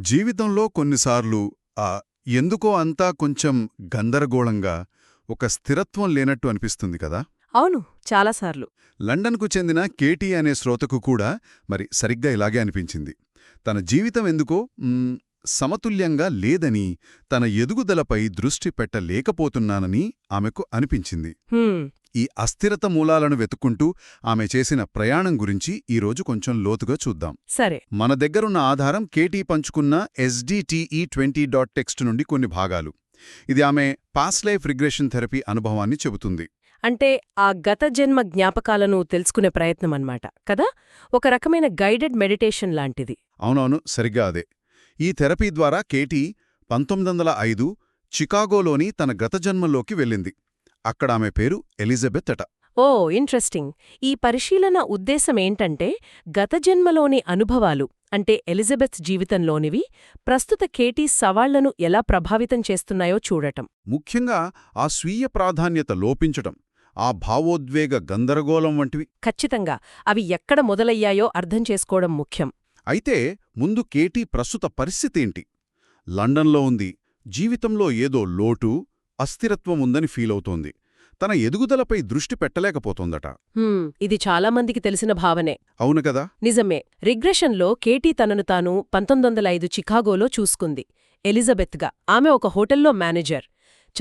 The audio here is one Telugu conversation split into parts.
జీవితంలో కొన్నిసార్లు ఆ ఎందుకో అంతా కొంచెం గందరగోళంగా ఒక స్థిరత్వం లేనట్టు అనిపిస్తుంది కదా? అవును చాలాసార్లు లండన్కు చెందిన కేటీ అనే శ్రోతకు కూడా మరి సరిగ్గా ఇలాగే అనిపించింది. తన జీవితం ఎందుకో సమతుల్యంగా లేదని తన ఎదుగుదలపై దృష్టి పెట్టలేకపోతున్నానని ఆమెకు అనిపించింది. ఈ అస్థిరత మూలాలను వెతుక్కుంటూ ఆమె చేసిన ప్రయాణం గురించి ఈరోజు కొంచెం లోతుగా చూద్దాం. సరే. మన దగ్గరున్న ఆధారం కేటీ పంచుకున్న ఎస్డిటిఈ ట్వంటీ డాట్ టెక్స్ట్ నుండి కొన్ని భాగాలు. ఇది ఆమె పాస్ లైఫ్ రిగ్రెషన్ థెరపీ అనుభవాన్ని చెబుతుంది. అంటే ఆ గత జన్మ జ్ఞాపకాలను తెలుసుకునే ప్రయత్నం అన్నమాట కదా? ఒక రకమైన గైడెడ్ మెడిటేషన్ లాంటిది. అవునవును సరిగ్గా అదే. ఈ థెరపీ ద్వారా కేటీ పంతొమ్మిది వందల ఐదు చికాగోలోని తన గత జన్మలోకి వెళ్ళింది. అక్కడ ఆమె పేరు ఎలిజబెత్ అట. Oh interesting. ఈ పరిశీలన ఉద్దేశం ఏంటంటే గత జన్మలోని అనుభవాలు అంటే ఎలిజబెత్ జీవితంలోనివి ప్రస్తుత కేటీ సవాళ్ళను ఎలా ప్రభావితం చేస్తున్నాయో చూడటం. ముఖ్యంగా ఆ స్వీయ ప్రాధాన్యత లోపించటం ఆ భావోద్వేగ గందరగోళం వంటివి. ఖచ్చితంగా అవి ఎక్కడ మొదలయ్యాయో అర్థం చేసుకోవడం ముఖ్యం. అయితే ముందు కేటీ ప్రస్తుత పరిస్థితేంటి? లండన్లో ఉంది. జీవితంలో ఏదో లోటు అస్థిరత్వం ఉందని ఫీలవుతోంది. తన ఎదుగుదలపై దృష్టి పెట్టలేకపోతోందట. ఇది చాలామందికి తెలిసిన భావనే. అవును కదా? నిజమే. రిగ్రెషన్లో కేటీ తనను తాను పంతొమ్మిదొందల ఐదు చికాగోలో చూసుకుంది. ఎలిజబెత్గా. ఆమె ఒక హోటల్లో మేనేజర్.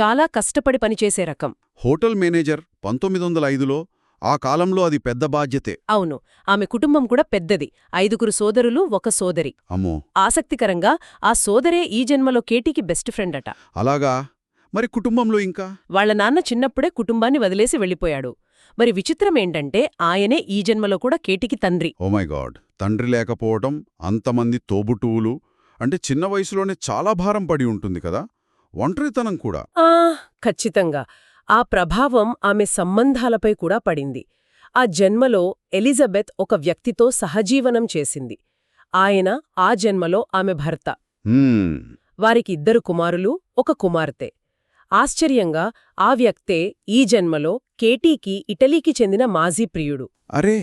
చాలా కష్టపడి పనిచేసే రకం. హోటల్ మేనేజర్ పంతొమ్మిది వందల ఐదులో ఆ కాలంలో అది పెద్ద బాధ్యతే. అవును. ఆమె కుటుంబం కూడా పెద్దది. ఐదుగురు సోదరులు ఒక సోదరి. అమ్మో. ఆసక్తికరంగా ఆ సోదరే ఈ జన్మలో కేటీకి బెస్ట్ ఫ్రెండ్ అట. అలాగా? మరి కుటుంబంలో ఇంకా? వాళ్ళ నాన్న చిన్నప్పుడే కుటుంబాన్ని వదిలేసి వెళ్ళిపోయాడు. మరి విచిత్రమేంటంటే ఆయనే ఈ జన్మలో కూడా కేటీకి తండ్రి. Oh my God. తండ్రి లేకపోవటం అంతమంది తోబుటువులు అంటే చిన్న వయసులోనే చాలా భారం పడి ఉంటుంది కదా? ఒంటరితనం కూడా. ఆ ఖచ్చితంగా. ఆ ప్రభావం ఆమె సంబంధాలపై కూడా పడింది. ఆ జన్మలో ఎలిజబెత్ ఒక వ్యక్తితో సహజీవనం చేసింది. ఆయన ఆ జన్మలో ఆమె భర్త. వారికి ఇద్దరు కుమారులు ఒక కుమార్తె. ఆశ్చర్యంగా ఆ వ్యక్తే ఈ జన్మలో కేటీకి ఇటలీకి చెందిన మాజీ ప్రియుడు. అరే!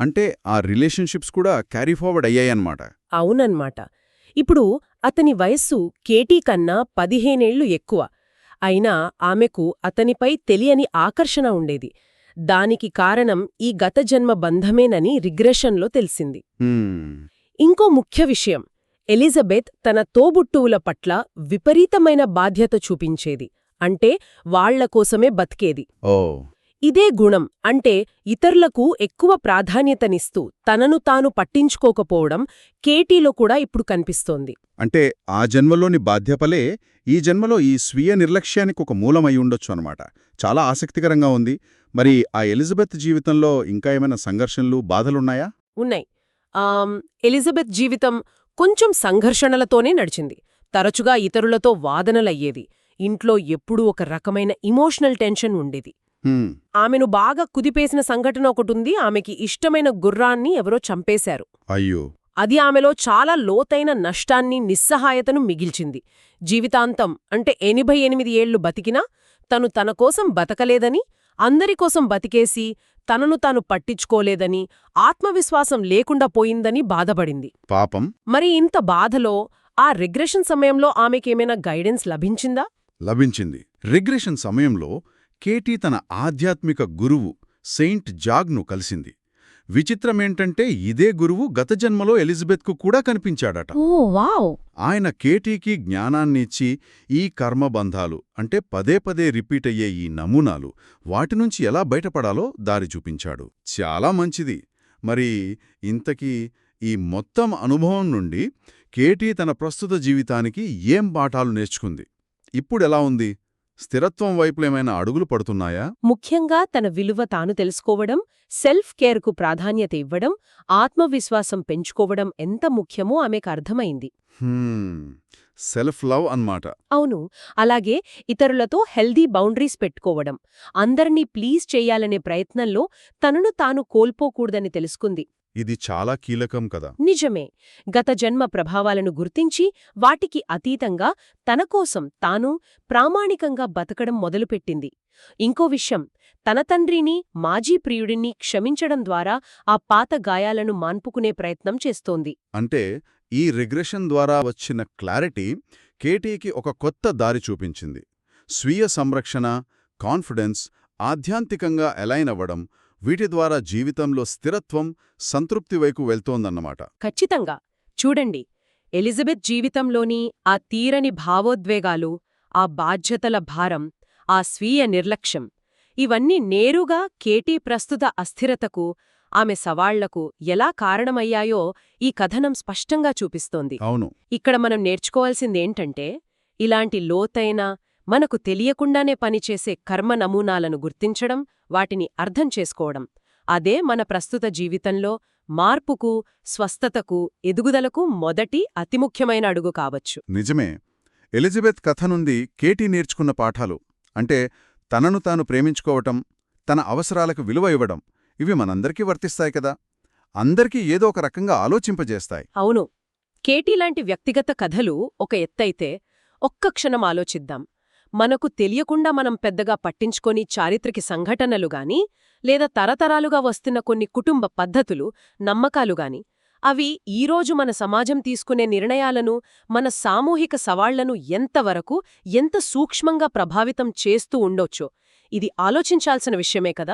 అంటే ఆ రిలేషన్షిప్స్ కూడా క్యారీ ఫార్వర్డ్ అయ్యాయన్నమాట. అవునన్మాట ఇప్పుడు అతని వయస్సు కేటీ కన్నా పదిహేనేళ్ళు ఎక్కువ. అయినా ఆమెకు అతనిపై తెలియని ఆకర్షణ ఉండేది. దానికి కారణం ఈ గత జన్మ బంధమేనని రిగ్రెషన్లో తెలిసింది. ఇంకో ముఖ్య విషయం ఎలిజబెత్ తన తోబుట్టువుల పట్ల విపరీతమైన బాధ్యత చూపించేది. అంటే వాళ్ళ కోసమే బతికేది. ఇదే గుణం అంటే ఇతరులకు ఎక్కువ ప్రాధాన్యతనిస్తూ తనను తాను పట్టించుకోకపోవడం కేటీలో కూడా ఇప్పుడు కనిపిస్తోంది. అంటే ఆ జన్మలోని బాధ్యపలే ఈ జన్మలో ఈ స్వీయ నిర్లక్ష్యానికి ఒక మూలమై ఉండొచ్చు అనమాట చాలా ఆసక్తికరంగా ఉంది. మరి ఆ ఎలిజబెత్ జీవితంలో ఇంకా ఏమైనా సంఘర్షణలు బాధలున్నాయా? ఉన్నాయి. ఎలిజబెత్ జీవితం కొంచెం సంఘర్షణలతోనే నడిచింది. తరచుగా ఇతరులతో వాదనలయ్యేది. ఇంట్లో ఎప్పుడూ ఒక రకమైన ఇమోషనల్ టెన్షన్ ఉండేది. ఆమెను బాగా కుదిపేసిన సంఘటన ఒకటుంది. ఆమెకి ఇష్టమైన గుర్రాన్ని ఎవరో చంపేశారు. అయ్యో! అది ఆమెలో చాలా లోతైన నష్టాన్ని నిస్సహాయతను మిగిల్చింది. జీవితాంతం అంటే ఎనభై ఎనిమిది ఏళ్ళు బతికినా తను తన కోసం బతకలేదని అందరికోసం బతికేసి తనను తాను పట్టించుకోలేదని ఆత్మవిశ్వాసం లేకుండా పోయిందని బాధపడింది. పాపం. మరి ఇంత బాధలో ఆ రిగ్రెషన్ సమయంలో ఆమెకేమైనా గైడెన్స్ లభించిందా? లభించింది. రిగ్రెషన్ సమయంలో కేటీ తన ఆధ్యాత్మిక గురువు సెయింట్ జాగ్ను కలిసింది. విచిత్రమేంటంటే ఇదే గురువు గత జన్మలో ఎలిజబెత్కు కూడా కనిపించాడట. ఆయన కేటీకి జ్ఞానాన్నిచ్చి ఈ కర్మబంధాలు అంటే పదే పదే రిపీట్ అయ్యే ఈ నమూనాలు వాటి నుంచి ఎలా బయటపడాలో దారి చూపించాడు. చాలా మంచిది. మరి ఇంతకీ ఈ మొత్తం అనుభవం నుండి కేటీ తన ప్రస్తుత జీవితానికి ఏం పాఠాలు నేర్చుకుంది? ఇప్పుడెలా ఉంది? స్థిరత్వం వైపులేమైనా అడుగులు పడుతున్నాయా? ముఖ్యంగా తన విలువ తాను తెలుసుకోవడం సెల్ఫ్ కేర్కు ప్రాధాన్యత ఇవ్వడం ఆత్మవిశ్వాసం పెంచుకోవడం ఎంత ముఖ్యమో ఆమెకు అర్థమైంది. సెల్ఫ్ లవ్ అన్నమాట. అవును. అలాగే ఇతరులతో హెల్దీ బౌండరీస్ పెట్టుకోవడం. అందర్నీ ప్లీజ్ చెయ్యాలనే ప్రయత్నంలో తనను తాను కోల్పోకూడదని తెలుసుకుంది. ఇది చాలా కీలకం కదా. నిజమే. గత జన్మ ప్రభావాలను గుర్తించి వాటికి అతీతంగా తన కోసం తాను ప్రామాణికంగా బతకడం మొదలుపెట్టింది. ఇంకో విషయం తన తండ్రిని మాజీ ప్రియుడిని క్షమించడం ద్వారా ఆ పాత గాయాలను మాన్పుకునే ప్రయత్నం చేస్తోంది. అంటే ఈ రిగ్రెషన్ ద్వారా వచ్చిన క్లారిటీ కేటీకి ఒక కొత్త దారి చూపించింది. స్వీయ సంరక్షణ కాన్ఫిడెన్స్ ఆధ్యాంతికంగా అలైన్ అవ్వడం వీటి ద్వారా జీవితంలో స్థిరత్వం సంతృప్తి వైపు వెళ్తోందన్నమాట. ఖచ్చితంగా. చూడండి ఎలిజబెత్ జీవితంలోని ఆ తీరని భావోద్వేగాలు ఆ బాధ్యతల భారం ఆ స్వీయ నిర్లక్ష్యం ఇవన్నీ నేరుగా కేటీ ప్రస్తుత అస్థిరతకు ఆమె సవాళ్ళకు ఎలా కారణమయ్యాయో ఈ కథనం స్పష్టంగా చూపిస్తోంది. అవును. ఇక్కడ మనం నేర్చుకోవాల్సిందేంటంటే ఇలాంటి లోతైన మనకు తెలియకుండానే పనిచేసే కర్మ నమూనాలను గుర్తించడం వాటిని అర్థం చేసుకోవడం. అదే మన ప్రస్తుత జీవితంలో మార్పుకు స్వస్థతకు ఎదుగుదలకు మొదటి అతి ముఖ్యమైన అడుగు కావచ్చు. నిజమే. ఎలిజబెత్ కథ నుండి కేటీ నేర్చుకున్న పాఠాలు అంటే తనను తాను ప్రేమించుకోవటం తన అవసరాలకు విలువ ఇవ్వడం ఇవి మనందరికీ వర్తిస్తాయి కదా? అందరికీ ఏదో ఒక రకంగా ఆలోచింపజేస్తాయి. అవును. కేటీ లాంటి వ్యక్తిగత కథలు ఒక ఎత్తైతే ఒక్క క్షణం ఆలోచిద్దాం. మనకు తెలియకుండా మనం పెద్దగా పట్టించుకొని చారిత్రక సంఘటనలు గాని లేదా తరతరాలుగా వస్తున్న కొన్ని కుటుంబ పద్ధతులు నమ్మకాలు గాని అవి ఈరోజు మన సమాజం తీసుకునే నిర్ణయాలను మన సామూహిక సవాళ్ళను ఎంతవరకు ఎంత సూక్ష్మంగా ప్రభావితం చేస్తూ ఉండొచ్చో. ఇది ఆలోచించాల్సిన విషయమే కదా?